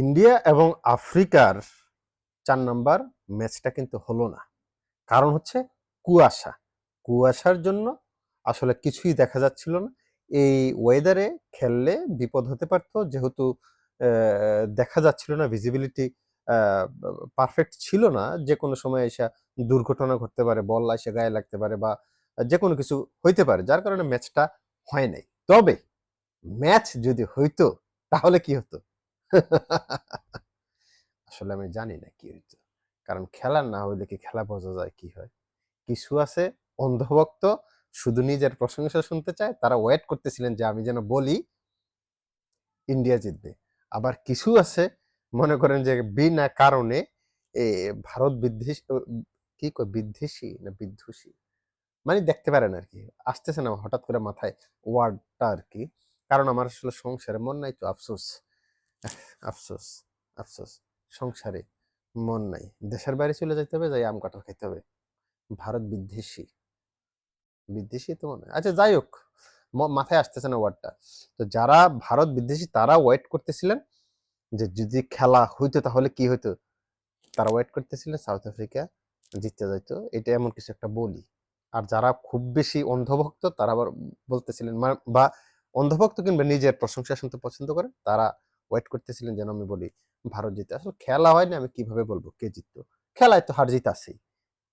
India এবং আফ্রিকার চার নাম্বার ম্যাচটা কিন্তু হলো না। কারণ হচ্ছে কুয়াশা। কুয়াশার জন্য আসলে কিছুই দেখা যাচ্ছিল না। এই ওয়েদারে খেললে বিপদ হতে পারতো, যেহেতু দেখা যাচ্ছিল না ভিজিবিলিটি পারফেক্ট ছিল না। যে কোনো সময় এসে দুর্ঘটনা ঘটতে পারে, বল এসে গায়ে লাগতে পারে বা যে কোনো কিছু হইতে পারে, যার কারণে ম্যাচটা হয় নাই। তবে ম্যাচ যদি হইতো, তাহলে কি হতো? আসলে আমি জানি না কি হইতো। কারণ খেলা না হইলে কি খেলা বোঝা যায় কি হয়? কিছু আছে, অন্ধভক্ত শুধু নিজের প্রশংসা শুনতে চায়, তারা ওয়েট করতেছিলেন যে আমি যেন বলি ইন্ডিয়া জিতবে। আবার কিছু আছে, মনে করেন যে বিনা কারণে ভারত বিদ্বেষী কি কয়, বিদ্বেষী না বিদ্বেষী? মানে দেখতে পারেন আর কি। আসতেছে না, হঠাৎ করে মাথায় ওয়ার্ডটা আর কি। কারণ আমার আসলে সংসারে মন নাই তো, আফসোস। আফসোস আফসোস। সংসারে মন নাই। দেশের বাইরে চলে যেতে হবে, যাই আম কাঁঠাল খাইতে হবে। ভারত বিদ্বেষী। বিদ্বেষী তো মনে আচ্ছা যাই হোক মাথায় আসতেছে না ওয়ার্ডটা তো যারা ভারত বিদ্বেষী, তারা ওয়েট করতেছিলেন যে যদি খেলা হইতো তাহলে কি হইতো? তারা ওয়েট করতেছিলেন সাউথ আফ্রিকা জিততে যাইতো। এটা এমন কিছু একটা বলি। আর যারা খুব বেশি অন্ধভক্ত, তারা আবার বলতেছিলেন বা অন্ধভক্ত কিংবা নিজের প্রশংসা শুনতে পছন্দ করে তারা ওয়েট করতেছিলেন যেন আমি বলি, ভারত জিতে। আসলে খেলা হয়নি, আমি কীভাবে বলব? কে জিততো? খেলায় তো হার জিত আছেই,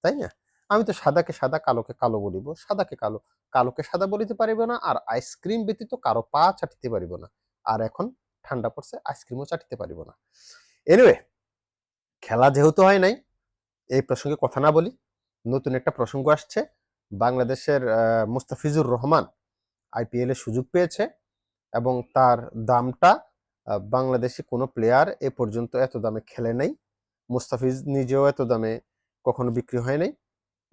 তাই না? আমি তো সাদাকে সাদা, কালোকে কালো বলিব। সাদাকে কালো, কালোকে সাদা বলিতে পারিব না, আর আইসক্রিম ব্যতীত কারও পা চাটিতে পারিব না। আর এখন ঠান্ডা পড়ছে আইসক্রিমও চাটিতে পারিব না। এনিওয়ে খেলা যেহেতু হয় নাই, এই প্রসঙ্গে কথা না বলি, নতুন একটা প্রসঙ্গ আসছে। বাংলাদেশের মুস্তাফিজুর রহমান আইপিএল এ সুযোগ পেয়েছে এবং তার দামটা বাংলাদেশি কোনো প্লেয়ার এ পর্যন্ত এত দামে খেলে নাই। মুস্তাফিজ নিজেও এত দামে কখনো বিক্রি হয় নাই।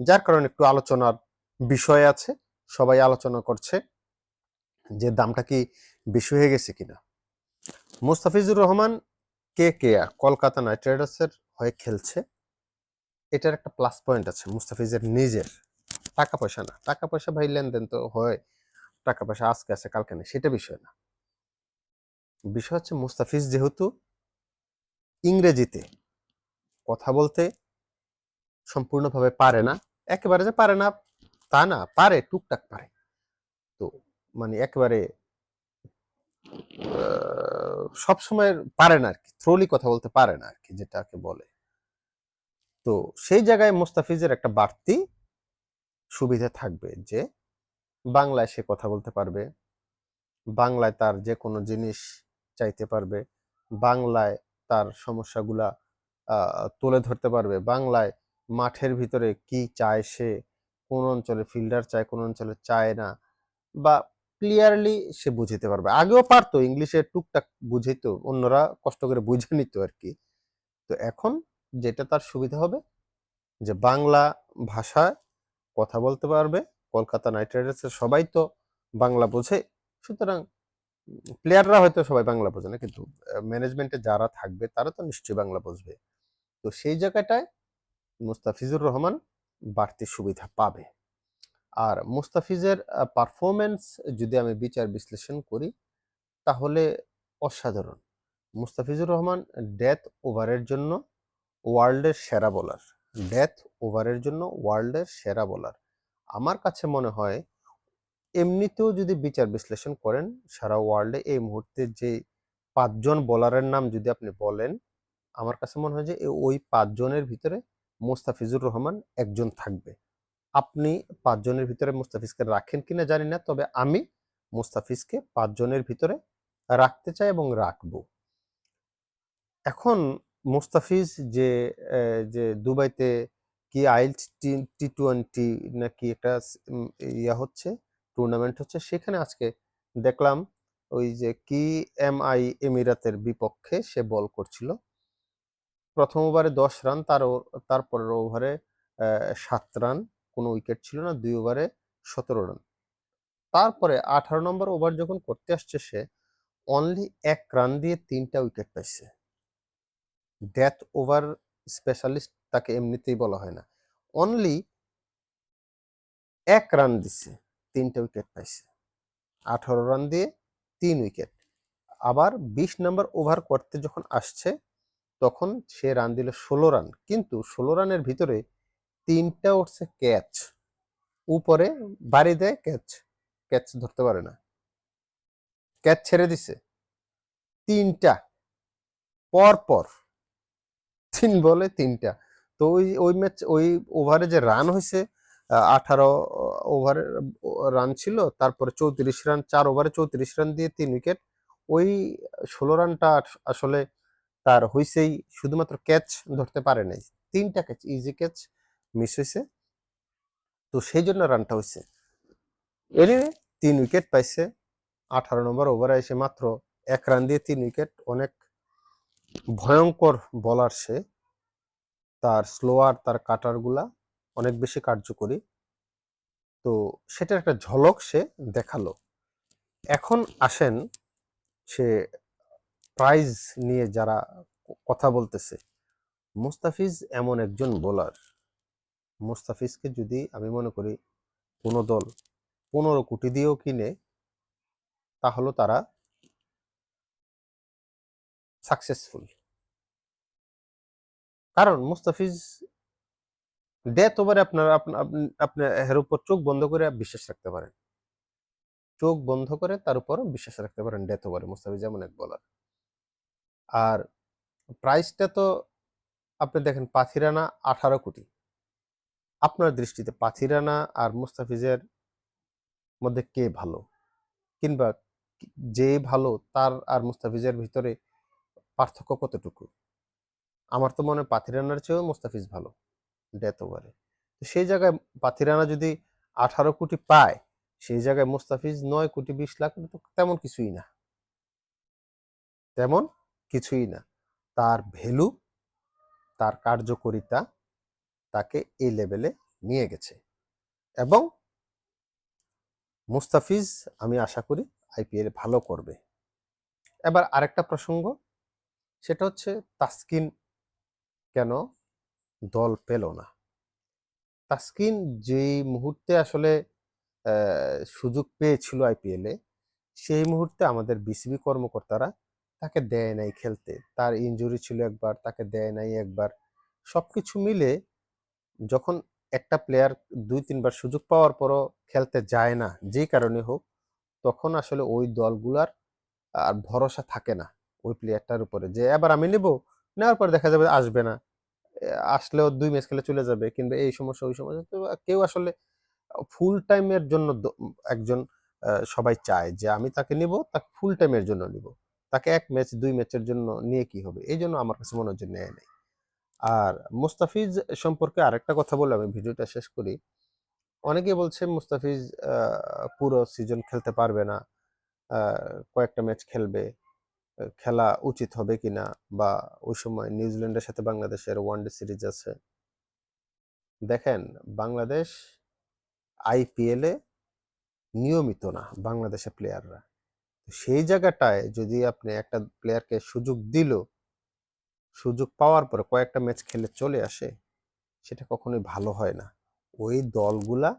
যার কারণে একটু আলোচনার বিষয় আছে, সবাই আলোচনা করছে যে দামটা কি বেশি হয়ে গেছে কিনা। মুস্তাফিজুর রহমান কে কে কলকাতা নাইট রাইডার্সের হয়ে খেলছে। এটার একটা প্লাস পয়েন্ট আছে, মুস্তাফিজের নিজের। টাকা পয়সা না, টাকা পয়সা ভাই লেনদেন তো হয়, টাকা পয়সা আজকে আছে, কালকে নেই, সেটা বিষয় না। বিষয় হচ্ছে মুস্তাফিজ যেহেতু ইংরেজিতে কথা বলতে সম্পূর্ণভাবে পারে না, একেবারে যে পারে না, তা না, পারে, টুকটাক পারে। তো মানে একেবারে সব সময় পারে না আর কি থ্রোলি কথা বলতে পারে না আর কি যেটাকে বলে। তো সেই জায়গায় মুস্তাফিজের একটা বাড়তি সুবিধা থাকবে যে, বাংলায় সে কথা বলতে পারবে, বাংলায় তার যে কোনো জিনিস চাইতে পারবে, বাংলায় তার সমস্যাগুলা তুলে ধরতে পারবে। বাংলায় মাঠের ভিতরে কি চায় সে, কোন অঞ্চলে ফিল্ডার চায়, কোন অঞ্চলে চায় না, বা ক্লিয়ারলি সে বুঝিতে পারবে। আগেও পারতো, ইংলিশে টুকটাক বুঝিতো অন্যরা কষ্ট করে বুঝে নিত আর কি। তো এখন যেটা তার সুবিধা হবে, যে বাংলা ভাষায় কথা বলতে পারবে, কলকাতা নাইট রাইডার্সের সবাই তো বাংলা বোঝে, সুতরাং প্লেয়াররা হয়তো সবাই বাংলা বোঝে না, কিন্তু ম্যানেজমেন্টে যারা থাকবে, তারা তো নিশ্চয়ই বাংলা বুঝবে। তো সেই জায়গাটায় মুস্তাফিজুর রহমান বাড়তি সুবিধা পাবে। আর মুস্তাফিজের পারফরমেন্স যদি আমি বিচার বিশ্লেষণ করি, তাহলে অসাধারণ। মুস্তাফিজুর রহমান ডেথ ওভারের জন্য ওয়ার্ল্ডের সেরা বোলার ডেথ ওভারের জন্য ওয়ার্ল্ডের সেরা বোলার আমার কাছে মনে হয় এমনিতেও যদি বিচার বিশ্লেষণ করেন, সারা ওয়ার্ল্ডে এই মুহূর্তে যে পাঁচজন বোলারের নাম যদি আপনি বলেন, আমার কাছে মনে হয় যে ওই পাঁচজনের ভিতরে মুস্তাফিজুর রহমান একজন থাকবে। আপনি পাঁচজনের ভিতরে মুস্তাফিজকে রাখেন কিনা জানি না, তবে আমি মুস্তাফিজকে পাঁচজনের ভিতরে রাখতে চাই এবং রাখব। এখন মুস্তাফিজ যে যে দুবাইতে কি আইল টি টোয়েন্টি নাকি একটা ইয়া হচ্ছে টুর্নামেন্ট হচ্ছে, সেখানে আজকে দেখলাম ওই যে কি এম আই এমিরাতের বিপক্ষে সে বল করছিল। প্রথম ওভারে দশ রান তার তারপরের ওভারে সাত রান কোনো উইকেট ছিল না, দুই ওভারে সতেরো রান তারপরে আঠারো নম্বর ওভার যখন করতে আসছে সে অনলি এক রান দিয়ে তিনটা উইকেট পাইছে। ডেথ ওভার স্পেশালিস্ট তাকে এমনিতেই বলা হয় না। অনলি এক রান দিছে। তিনটা উইকেট পাইছে। আঠারো রান দিয়ে তিন উইকেট আবার বিশ নম্বর ওভার করতে যখন আসছে, তখন সে রান দিল ষোলো রান কিন্তু ষোলো রানের ভিতরে তিনটা উঠছে ক্যাচ উপরে বাড়ি দেয় ক্যাচ ক্যাচ ধরতে পারে না। ক্যাচ ছেড়ে দিছে। তিনটা। পর পর তিন বলে তিনটা। তো ওই ওই ম্যাচ ওই ওভারে যে রান হয়েছে আঠারো ওভারে রান ছিল, তারপরে চৌত্রিশ রান চার ওভারে চৌত্রিশ রান দিয়ে তিন উইকেট ওই ষোলো রানটা আসলে তার হইসেই শুধুমাত্র ক্যাচ ধরতে পারে নাই। তিনটা ক্যাচ ইজি ক্যাচ মিস হয়েছে তো সেই জন্য রানটা হয়েছে এনিওয়ে তিন উইকেট পাইছে। আঠারো নম্বর ওভারে এসে মাত্র এক রান দিয়ে তিন উইকেট অনেক ভয়ঙ্কর বলার সে। তার স্লোয়ার তার কাটারগুলা অনেক বেশি কার্যকরী। তো সেটার একটা ঝলক সে দেখাল। এখন আসেন সে প্রাইজ নিয়ে যারা কথা বলতেছে, মুস্তাফিজ এমন একজন বোলার মুস্তাফিজকে যদি আমি মনে করি কোনো দল পনেরো কোটি দিয়েও কিনে, তাহলে তারা সাকসেসফুল কারণ মুস্তাফিজ ডেথ ওভারে আপনার আপনি এর উপর চোখ বন্ধ করে বিশ্বাস রাখতে পারেন। চোখ বন্ধ করে তার উপর বিশ্বাস রাখতে পারেন ডেথ ওভারে মুস্তাফিজ এমন এক বলার। আর প্রাইসটা তো আপনি দেখেন পাথিরানা আঠারো কোটি। আপনার দৃষ্টিতে পাথিরানা আর মুস্তাফিজের মধ্যে কে ভালো? কিংবা যে ভালো তার আর মুস্তাফিজের ভিতরে পার্থক্য কতটুকু? আমার তো মনে হয় পাথিরানার চেয়েও মুস্তাফিজ ভালো। ডেথ ওভারে তো সেই জায়গায় পাথিরানা যদি আঠারো কোটি পায়, সেই জায়গায় মুস্তাফিজ নয় কোটি বিশ লাখ তো তেমন কিছুই না। তেমন কিছুই না। তার ভ্যালু, তার কার্যকরিতা তাকে এই লেভেলে নিয়ে গেছে। এবং মুস্তাফিজ, আমি আশা করি আইপিএল ভালো করবে। এবার আরেকটা প্রসঙ্গ, সেটা হচ্ছে তাসকিন কেন দল পেল না। তাসকিন যেই মুহূর্তে আসলে সুযোগ পেয়েছিল আইপিএলে সেই মুহূর্তে আমাদের বিসিবি কর্মকর্তারা তাকে দেয় নাই খেলতে। তার ইনজুরি ছিল একবার, তাকে দেয় নাই একবার। সব কিছু মিলে যখন একটা প্লেয়ার দুই, তিনবার সুযোগ পাওয়ার পরও খেলতে যায় না, যেই কারণে হোক, তখন আসলে ওই দলগুলার আর ভরসা থাকে না ওই প্লেয়ারটার উপরে। যে, এবার আমি নেব। নেওয়ার পর দেখা যাবে আসবে না। আসলেও দুই ম্যাচ খেলে চলে যাবে, কিংবা এই সমস্যা, ওই সমস্যা। তো কেউ আসলে ফুল টাইমের জন্য একজন সবাই চায় যে আমি তাকে নিব, তাকে ফুল টাইমের জন্য নিব। তাকে এক ম্যাচ দুই ম্যাচের জন্য নিয়ে কি হবে? এই জন্য আমার কাছে মনে হচ্ছে নেয় নেই। আর মুস্তাফিজ সম্পর্কে আরেকটা কথা বলে আমি ভিডিওটা শেষ করি। অনেকে বলছে মুস্তাফিজ পুরো সিজন খেলতে পারবে না কয়েকটা ম্যাচ খেলবে। খেলা উচিত হবে কিনা বা ওই সময় নিউজিল্যান্ডের সাথে বাংলাদেশের ওয়ানডে সিরিজ আছে। দেখেন, বাংলাদেশ আইপিএলে নিয়মিত না বাংলাদেশের প্লেয়াররা সেই জায়গাটায় যদি আপনি একটা প্লেয়ারকে সুযোগ দিল, সুযোগ পাওয়ার পরে কয়েকটা ম্যাচ খেলে চলে আসে, সেটা কখনোই ভালো হয় না। ওই দলগুলা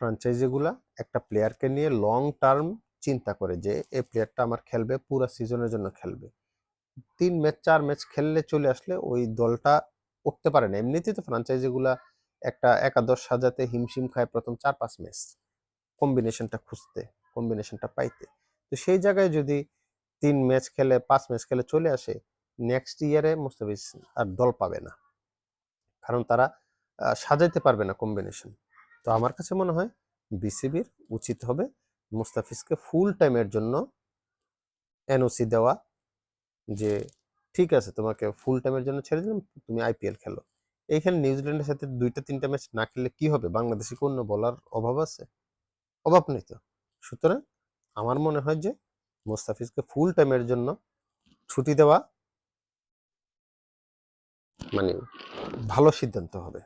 ফ্র্যাঞ্চাইজিগুলা একটা প্লেয়ারকে নিয়ে লং টার্ম চিন্তা করে যে, এই প্লেয়ারটা আমার খেলবে, পুরো সিজনের জন্য খেলবে। তিন ম্যাচ, চার ম্যাচ খেললে চলে আসলে ওই দলটা উঠতে পারে না। এমনিতেই তো ফ্রাঞ্চাইজিগুলা একটা একাদশ সাজাতে হিমশিম খায় প্রথম চার, পাঁচ ম্যাচ। কম্বিনেশনটা খুঁজতে কম্বিনেশনটা পাইতে। তো সেই জায়গায় যদি তিন ম্যাচ খেলে, পাঁচ ম্যাচ খেলে চলে আসে নেক্সট ইয়ারে মুস্তাফিজ আর দল পাবে না। কারণ তারা সাজাইতে পারবে না কম্বিনেশন তো আমার কাছে মনে হয় বিসিবির উচিত হবে মুস্তাফিজকে ফুল টাইমের জন্য এনওসি দেওয়া যে, ঠিক আছে, তোমাকে ফুল টাইমের জন্য ছেড়ে দিলাম, তুমি আইপিএল খেলো। এইখানে নিউজিল্যান্ডের সাথে দুইটা তিনটা ম্যাচ না খেললে কি হবে? বাংলাদেশে কোন বলার অভাব আছে? অভাব নেই তো। সুতরাং আমার মনে হয় যে, মোস্তাফিজকে ফুল টাইমের জন্য ছুটি দেওয়া মানে ভালো সিদ্ধান্ত হবে।